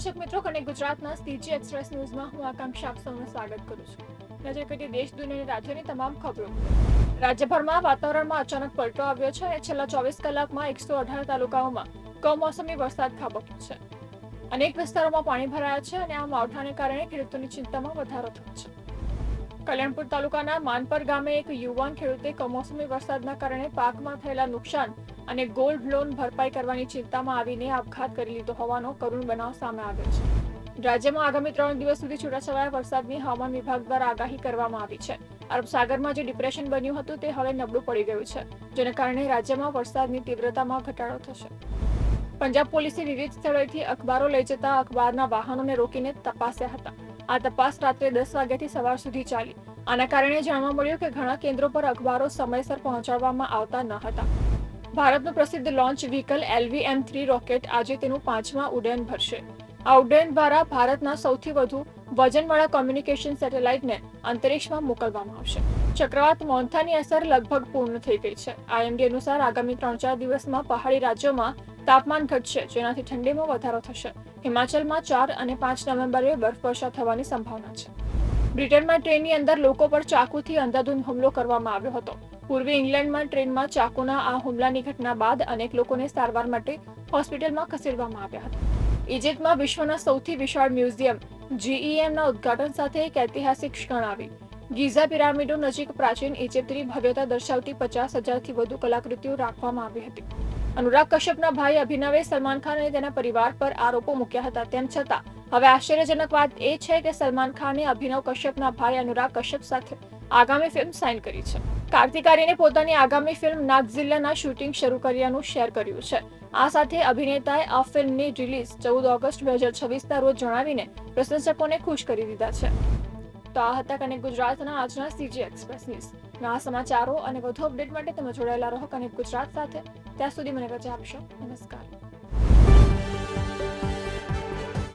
દર્શક મિત્રો કનેક્ટ ગુજરાતના સીજી એક્સપ્રેસ ન્યૂઝમાં હું આકાંક્ષા આપ સૌનું સ્વાગત કરું છું. નજર કરીએ દેશ, દુનિયા અને રાજ્યની તમામ ખબરો. રાજ્યભરમાં વાતાવરણમાં અચાનક પલટો આવ્યો છે. અને છેલ્લા ચોવીસ કલાકમાં એકસો અઢાર તાલુકાઓમાં કમોસમી વરસાદ ખાબક્યો છે. અનેક વિસ્તારોમાં પાણી ભરાયા છે અને આ માવઠાને કારણે ખેડૂતોની ચિંતામાં વધારો થયો છે. કલ્યાણપુર તાલુકાના માનપર ગામે એક યુવાન ખેડૂતે કમોસમી વરસાદના કારણે પાકમાં થયેલા નુકસાન અને ગોલ્ડ લોન ભરપાઈ કરવાની ચિંતામાં આવીને આપઘાત કરી લીધો હોવાનો કરુણ બનાવ સામે આવ્યો છે. રાજ્યમાં આગામી ત્રણ દિવસ સુધી છૂટાછવાયા વરસાદની હવામાન વિભાગ દ્વારા આગાહી કરવામાં આવી છે. અરબ સાગરમાં જે ડિપ્રેશન બન્યું હતું તે હવે નબળું પડી ગયું છે, જેને કારણે રાજ્યમાં વરસાદની તીવ્રતામાં ઘટાડો થશે. પંજાબ પોલીસે વિવિધ સ્થળોએથી અખબારો લઈ જતા અખબારના વાહનોને રોકીને તપાસ્યા હતા. આ તપાસ રાત્રે દસ વાગ્યાથી સવાર સુધી ચાલી. આના કારણે જાણવા મળ્યું કે ઘણા કેન્દ્રો પર અખબારો સમયસર પહોંચાડવામાં આવતા ન હતા. ભારતનું પ્રસિદ્ધ launch vehicle LV M three rocket આજે તેનું પાંચમા ઉડ્ડયન ભરશે. આ ઉડ્ડયન દ્વારા ભારતના સૌથી વધુ વજનવાળા કોમ્યુનિકેશન સેટેલાઇટને અંતરિક્ષમાં મોકલવામાં આવશે. ચક્રવાત મોન્થાની અસર લગભગ પૂર્ણ થઈ ગઈ છે. આઈએમડી અનુસાર આગામી ત્રણ ચાર દિવસમાં પહાડી રાજ્યોમાં તાપમાન ઘટશે, જેનાથી ઠંડીમાં વધારો થશે. હિમાચલમાં ચાર અને પાંચ નવેમ્બરે બરફવર્ષા થવાની સંભાવના છે. બ્રિટનમાં ટ્રેનની અંદર લોકો પર ચાકુથી અંધાધૂંધ હુમલો કરવામાં આવ્યો હતો. પૂર્વી ઇંગ્લેન્ડમાં ટ્રેનમાં ચાકુના આ હુમલાની ઘટના બાદ અનેક લોકોને સારવાર માટે હોસ્પિટલમાં ખસેડવામાં આવ્યા હતા. ઇજિપ્તમાં વિશ્વના સૌથી વિશાળ મ્યુઝિયમ, જીઈએમના ઉદ્ઘાટન સાથે એક ઐતિહાસિક ક્ષણ આવી. ગીઝા પિરામિડો નજીક પ્રાચીન ઇજિપ્તની ભવ્યતા દર્શાવતી પચાસ હજારથી વધુ કલાકૃતિઓ રાખવામાં આવી હતી. અનુરાગ કશ્યપના ભાઈ અભિનવે સલમાન ખાન અને તેના પરિવાર પર આરોપો મૂક્યા હતા, તેમ છતાં હવે આશ્ચર્યજનક વાત એ છે કે સલમાન ખાને અભિનવ કશ્યપના ભાઈ અનુરાગ કશ્યપ સાથે આગામી ફિલ્મ સાઇન કરી છે. કાર્તિક આર્યને પોતાની આગામી ફિલ્મ નાગઝિલ્લાના શૂટિંગ શરૂ કર્યાનું શેર કર્યું છે. આ સાથે અભિનેતાએ આ ફિલ્મની રિલીઝ ચૌદ ઓગસ્ટ બે હજાર છવ્વીસના રોજ જણાવીને પ્રશંસકોને ખુશ કરી દીધા છે. તો આ હતા કનેક્ટ ગુજરાતના આજના સીજી એક્સપ્રેસ ન્યૂઝ. આ સમાચારો અને વધુ અપડેટ માટે તમે જોડાયેલા રહો કનેક્ટ ગુજરાત સાથે. ત્યાં સુધી મને રજા આપશો. નમસ્કાર.